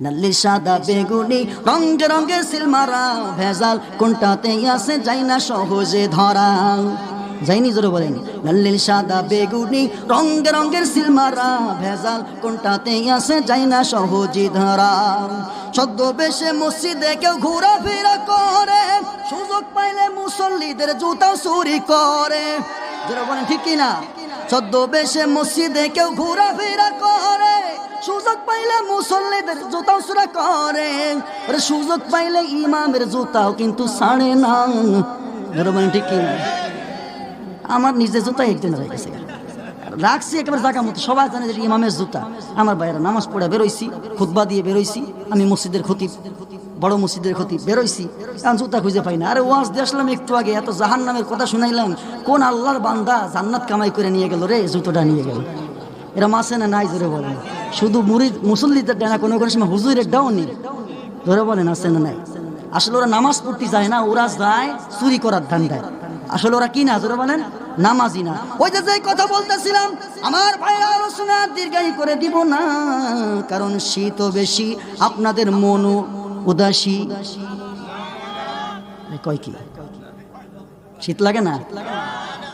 নাল্লি সাদা বেগুনি রঙে রঙে সিলমারা ভেজাল কোনটাতে আছে যাই না সহজে ধরা যাইনি জোরে বলেন লাল্লিল সাদা বেগুনি রঙে রঙের সিলমারা ভেজাল কোনটাতে আছে যাই না সহজে ধরা সদ্য বেশে মসজিদে কেউ ঘোরাফেরা করে সুযোগ পাইলে মুসল্লিদের জুতা চুরি করে জোরে বলেন ঠিক কিনা সদ্য বেশে মসজিদে কেউ ঘোরাফেরা করে সুযোগ পাইলে মুসল্লিদের জুতাও সুরা করে। আরে সুযোগ পাইলে ইমামের জুতাও কিন্তু সাড়ে না। জোরে ঠিক আমার নিজের জুতা একদিন রয়ে গেছে। রাখছি একেবারে জায়গা মতো। সবাই জানে যে ইমামের জুতা। আমার বাইরে নামাজ পড়ে বেরোইছি, খুতবা দিয়ে বেরোইছি, আমি মসজিদের ক্ষতি বড় মসজিদের ক্ষতি বেরোইছি। কারণ জুতা খুঁজে পাই না। আরে ওয়াজ দিয়ে আসলাম একটু আগে, এত জাহান নামের কথা শুনাইলাম। কোন আল্লাহর বান্দা জান্নাত কামাই করে নিয়ে গেল রে, জুতোটা নিয়ে গেল। এরা মাসে না নাই জোরে বলেন? শুধু মুড়ি মুসল্লিদের ডানা কোনো কোনো সময় হুজুরের ডাও নেই। ধরে বলেন, আছে না নাই? আসলে ওরা নামাজ পড়তে যায় না, ওরা যায় চুরি করার ধান্দায়। আসলে ওরা কি না জোরে বলেন? নামাজি না। ওই যে যে কথা বলতেছিলাম, আমার ভাইরা আলোচনা দীর্ঘায়ী করে দিব না, কারণ শীত বেশি আপনাদের মনও উদাসী। কয় কি? শীত লাগে না?